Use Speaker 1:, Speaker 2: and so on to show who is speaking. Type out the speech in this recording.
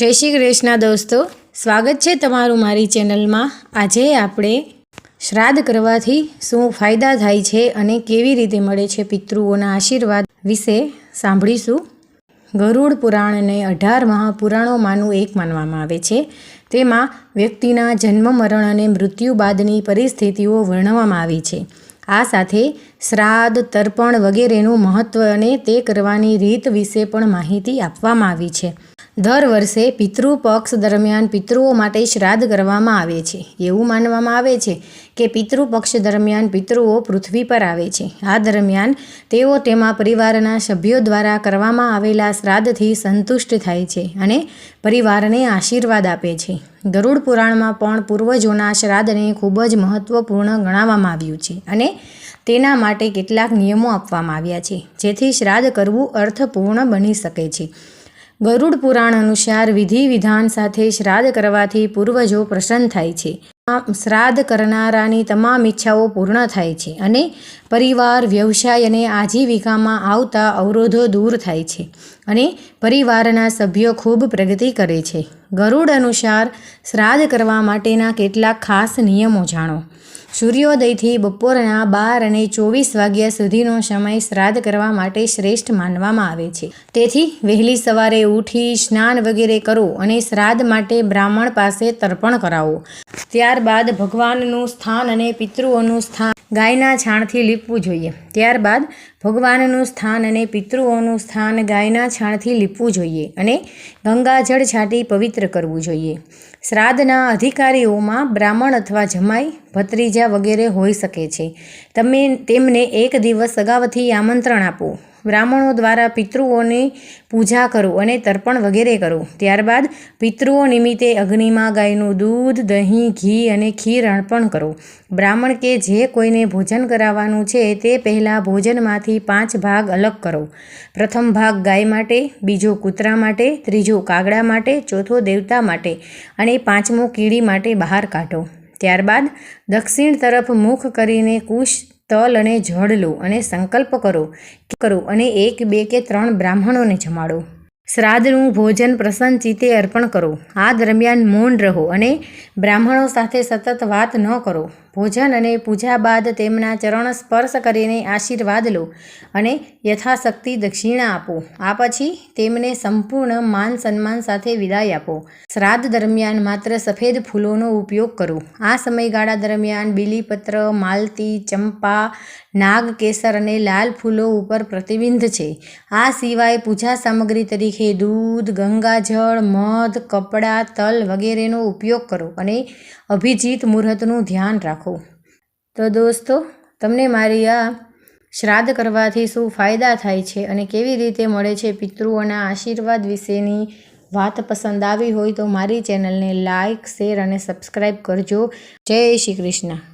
Speaker 1: જય શ્રી કૃષ્ણ દોસ્તો. સ્વાગત છે તમારું મારી ચેનલમાં. આજે આપણે શ્રાદ્ધ કરવાથી શું ફાયદા થાય છે અને કેવી રીતે મળે છે પિતૃઓના આશીર્વાદ વિશે સાંભળીશું. ગરુડ પુરાણને અઢાર મહાપુરાણોમાંનું એક માનવામાં આવે છે. તેમાં વ્યક્તિના જન્મ, મરણ અને મૃત્યુ બાદની પરિસ્થિતિઓ વર્ણવવામાં આવી છે. આ સાથે શ્રાદ્ધ, તર્પણ વગેરેનું મહત્ત્વ અને તે કરવાની રીત વિશે પણ માહિતી આપવામાં આવી છે. દર વર્ષે પિતૃ પક્ષ દરમિયાન પિતૃઓ માટે શ્રાદ્ધ કરવામાં આવે છે. એવું માનવામાં આવે છે કે પિતૃ પક્ષ દરમિયાન પિતૃઓ પૃથ્વી પર આવે છે. આ દરમિયાન તેઓ તેમાં પરિવારના સભ્યો દ્વારા કરવામાં આવેલા શ્રાદ્ધથી સંતુષ્ટ થાય છે અને પરિવારને આશીર્વાદ આપે છે. ગરુડ પુરાણમાં પણ પૂર્વજોના શ્રાદ્ધને ખૂબ જ મહત્વપૂર્ણ ગણાવવામાં આવ્યું છે અને તેના માટે કેટલાક નિયમો આપવામાં આવ્યા છે, જેથી શ્રાદ્ધ કરવું અર્થપૂર્ણ બની શકે છે. ગરુડ પુરાણ અનુસાર વિધિ વિધાન સાથે શ્રાદ્ધ કરવાથી પૂર્વજો પ્રસન્ન થાય છે. શ્રાદ્ધ કરનારાની તમામ ઈચ્છાઓ પૂર્ણ થાય છે અને પરિવાર, વ્યવસાય અને આજીવિકામાં આવતા અવરોધો દૂર થાય છે અને પરિવારના સભ્યો ખૂબ પ્રગતિ કરે છે. ગરુડ અનુસાર શ્રાદ્ધ કરવા માટેના કેટલાક ખાસ નિયમો જાણો. સૂર્યોદયથી બપોરના બાર અને ચોવીસ વાગ્યા સુધીનો સમય શ્રાદ્ધ કરવા માટે શ્રેષ્ઠ માનવામાં આવે છે. તેથી વહેલી સવારે ઉઠી સ્નાન વગેરે કરો અને શ્રાદ્ધ માટે બ્રાહ્મણ પાસે તર્પણ કરાવો. ત્યારબાદ ભગવાનનું સ્થાન અને પિતૃઓનું સ્થાન ગાયના છાણથી લીપવું જોઈએ. ત્યારબાદ ભગવાનનું સ્થાન અને પિતૃઓનું સ્થાન ગાયના છાણથી લીપવું જોઈએ અને ગંગાજળ છાંટી પવિત્ર કરવું જોઈએ. શ્રાદ્ધના અધિકારીઓમાં બ્રાહ્મણ અથવા જમાઈ, ભત્રીજા વગેરે હોઈ શકે છે. તમે તેમને એક દિવસ અગાઉથી આમંત્રણ આપો. બ્રાહ્મણો દ્વારા પિતૃઓની પૂજા કરો અને તર્પણ વગેરે કરો. ત્યારબાદ પિતૃઓ નિમિત્તે અગ્નિમાં ગાયનું દૂધ, દહીં, ઘી અને ખીર અર્પણ કરો. બ્રાહ્મણ કે જે કોઈને ભોજન કરાવવાનું છે તે પહેલાં ભોજનમાંથી પાંચ ભાગ અલગ કરો. પ્રથમ ભાગ ગાય માટે, બીજો કૂતરા માટે, ત્રીજો કાગડા માટે, ચોથો દેવતા માટે અને પાંચમો કીડી માટે બહાર કાઢો. ત્યારબાદ દક્ષિણ તરફ મુખ કરીને કુશ, તલ અને જળ લો અને સંકલ્પ કરો કરો અને એક, બે કે ત્રણ બ્રાહ્મણોને જમાડો. શ્રાદ્ધનું ભોજન પ્રસન્ન ચિત્તે અર્પણ કરો. આ દરમિયાન મૌન રહો અને બ્રાહ્મણો સાથે સતત વાત ન કરો. ભોજન અને પૂજા બાદ તેમના ચરણ સ્પર્શ કરીને આશીર્વાદ લો અને યથાશક્તિ દક્ષિણા આપો. આ પછી તેમને સંપૂર્ણ માન સન્માન સાથે વિદાય આપો. શ્રાદ્ધ દરમિયાન માત્ર સફેદ ફૂલોનો ઉપયોગ કરો. આ સમયગાળા દરમિયાન બીલીપત્ર, માલતી, ચંપા નાગ કેસર અને લાલ ફૂલો ઉપર પ્રતિબિંધ છે. આ સિવાય પૂજા સામગ્રી તરીકે દૂધ, ગંગાજળ, મધ, કપડાં, તલ વગેરેનો ઉપયોગ કરો અને અભિજીત મુહૂર્તનું ધ્યાન રાખો. તો દોસ્તો, તમને મારી આ શ્રાદ્ધ કરવાથી શું ફાયદા થાય છે અને કેવી રીતે મળે છે પિતૃઓના આશીર્વાદ વિશેની વાત પસંદ આવી હોય તો મારી ચેનલને લાઇક શેર અને સબસ્ક્રાઈબ કરજો. જય શ્રી કૃષ્ણ.